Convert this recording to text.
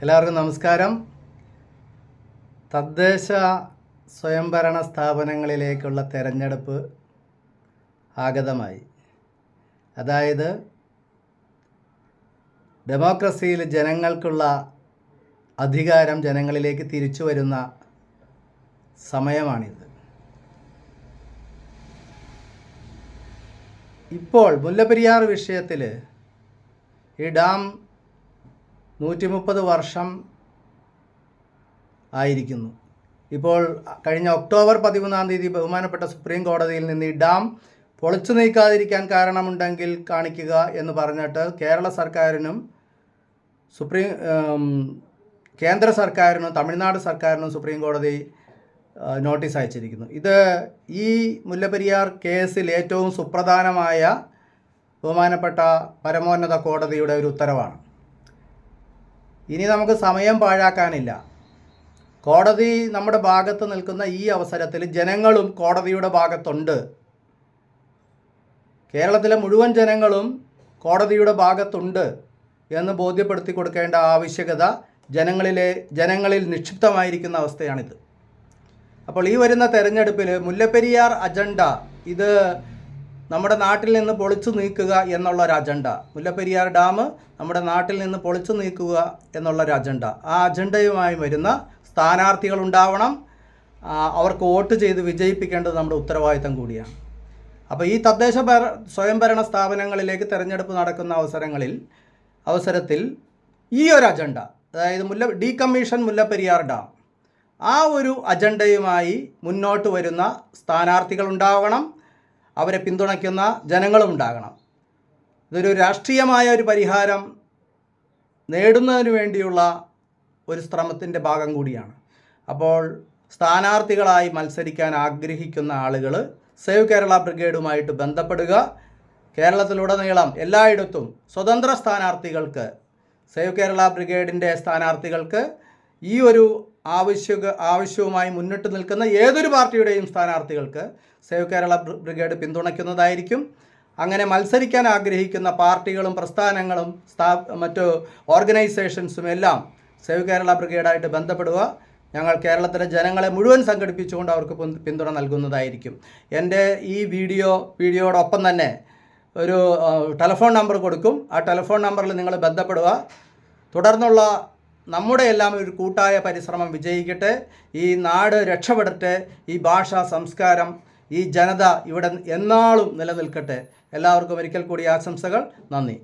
എല്ലാവർക്കും നമസ്കാരം. തദ്ദേശ സ്വയംഭരണ സ്ഥാപനങ്ങളിലേക്കുള്ള തെരഞ്ഞെടുപ്പ് ആഗതമായി. അതായത് ഡെമോക്രസിയിൽ ജനങ്ങൾക്കുള്ള അധികാരം ജനങ്ങളിലേക്ക് തിരിച്ചു വരുന്ന സമയമാണിത്. ഇപ്പോൾ മുല്ലപ്പെരിയാർ വിഷയത്തിൽ ഈ ഡാം നൂറ്റി മുപ്പത് വർഷം ആയിരിക്കുന്നു. ഇപ്പോൾ കഴിഞ്ഞ ഒക്ടോബർ പതിമൂന്നാം തീയതി ബഹുമാനപ്പെട്ട സുപ്രീം കോടതിയിൽ നിന്ന് ഈ ഡാം പൊളിച്ചു നീക്കാതിരിക്കാൻ കാരണമുണ്ടെങ്കിൽ കാണിക്കുക എന്ന് പറഞ്ഞിട്ട് കേരള സർക്കാരിനും സുപ്രീം കേന്ദ്ര സർക്കാരിനും തമിഴ്നാട് സർക്കാരിനും സുപ്രീം കോടതി നോട്ടീസ് അയച്ചിരിക്കുന്നു. ഇത് ഈ മുല്ലപ്പെരിയാർ കേസിൽ ഏറ്റവും സുപ്രധാനമായ ബഹുമാനപ്പെട്ട പരമോന്നത കോടതിയുടെ ഒരു ഉത്തരവാണ്. ഇനി നമുക്ക് സമയം പാഴാക്കാനില്ല. കോടതി നമ്മുടെ ഭാഗത്ത് നിൽക്കുന്ന ഈ അവസരത്തിൽ ജനങ്ങളും കോടതിയുടെ ഭാഗത്തുണ്ട്. കേരളത്തിലെ മുഴുവൻ ജനങ്ങളും കോടതിയുടെ ഭാഗത്തുണ്ട് എന്ന് ബോധ്യപ്പെടുത്തി കൊടുക്കേണ്ട ആവശ്യകത ജനങ്ങളിലെ ജനങ്ങളിൽ നിക്ഷിപ്തമായിരിക്കുന്ന അവസ്ഥയാണിത്. അപ്പോൾ ഈ വരുന്ന തെരഞ്ഞെടുപ്പിൽ മുല്ലപ്പെരിയാർ അജണ്ട ഇത് നമ്മുടെ നാട്ടിൽ നിന്ന് പൊളിച്ചു നീക്കുക എന്നുള്ള ഒരു അജണ്ട. മുല്ലപ്പെരിയാർ ഡാം നമ്മുടെ നാട്ടിൽ നിന്ന് പൊളിച്ചു നീക്കുക എന്നുള്ള ഒരു അജണ്ട. ആ അജണ്ടയുമായി വരുന്ന സ്ഥാനാർത്ഥികൾ ഉണ്ടാവണം. അവർക്ക് വോട്ട് ചെയ്ത് വിജയിപ്പിക്കേണ്ടത് നമ്മുടെ ഉത്തരവാദിത്തം കൂടിയാണ്. അപ്പോൾ ഈ തദ്ദേശ ഭര സ്വയംഭരണ സ്ഥാപനങ്ങളിലേക്ക് തിരഞ്ഞെടുപ്പ് നടക്കുന്ന അവസരങ്ങളിൽ അവസരത്തിൽ ഈ ഒരു അജണ്ട അതായത് മുല്ല ഡീകമ്മീഷൻ മുല്ലപ്പെരിയാർ ഡാം ആ ഒരു അജണ്ടയുമായി മുന്നോട്ട് വരുന്ന സ്ഥാനാർത്ഥികൾ ഉണ്ടാവണം. അവരെ പിന്തുണയ്ക്കുന്ന ജനങ്ങളും ഉണ്ടാകണം. ഇതൊരു രാഷ്ട്രീയമായ ഒരു പരിഹാരം നേടുന്നതിന് വേണ്ടിയുള്ള ഒരു ശ്രമത്തിന്റെ ഭാഗം കൂടിയാണ്. അപ്പോൾ സ്ഥാനാർത്ഥികളായി മത്സരിക്കാൻ ആഗ്രഹിക്കുന്ന ആളുകൾ സേവ് കേരള ബ്രിഗേഡുമായിട്ട് ബന്ധപ്പെടുക. കേരളത്തിലുടനീളം എല്ലായിടത്തും സ്വതന്ത്ര സ്ഥാനാർത്ഥികൾക്ക് സേവ് കേരള ബ്രിഗേഡിന്റെ സ്ഥാനാർത്ഥികൾക്ക് ഈ ഒരു ആവശ്യ ആവശ്യവുമായി മുന്നിട്ട് നിൽക്കുന്ന ഏതൊരു പാർട്ടിയുടെയും സ്ഥാനാർത്ഥികൾക്ക് സേവ് കേരള ബ്രിഗേഡ് പിന്തുണയ്ക്കുന്നതായിരിക്കും. അങ്ങനെ മത്സരിക്കാൻ ആഗ്രഹിക്കുന്ന പാർട്ടികളും പ്രസ്ഥാനങ്ങളും സ്ഥാ മറ്റു ഓർഗനൈസേഷൻസും എല്ലാം സേവ് കേരള ബ്രിഗേഡായിട്ട് ബന്ധപ്പെടുക. ഞങ്ങൾ കേരളത്തിലെ ജനങ്ങളെ മുഴുവൻ സംഘടിപ്പിച്ചുകൊണ്ട് അവർക്ക് പിന്തുണ നൽകുന്നതായിരിക്കും. എന്റെ ഈ വീഡിയോ വീഡിയോടൊപ്പം തന്നെ ഒരു ടെലിഫോൺ നമ്പർ കൊടുക്കും. ആ ടെലിഫോൺ നമ്പറിൽ നിങ്ങൾ ബന്ധപ്പെടുക. തുടർന്നുള്ള നമ്മുടെ എല്ലാം ഒരു കൂട്ടായ പരിശ്രമം വിജയിക്കട്ടെ. ഈ നാട് രക്ഷപ്പെടട്ടെ. ഈ ഭാഷ സംസ്കാരം ഈ ജനത ഇവിടെ എന്നാളും നിലനിൽക്കട്ടെ. എല്ലാവർക്കും ഒരിക്കൽ കൂടി ആശംസകൾ. നന്ദി.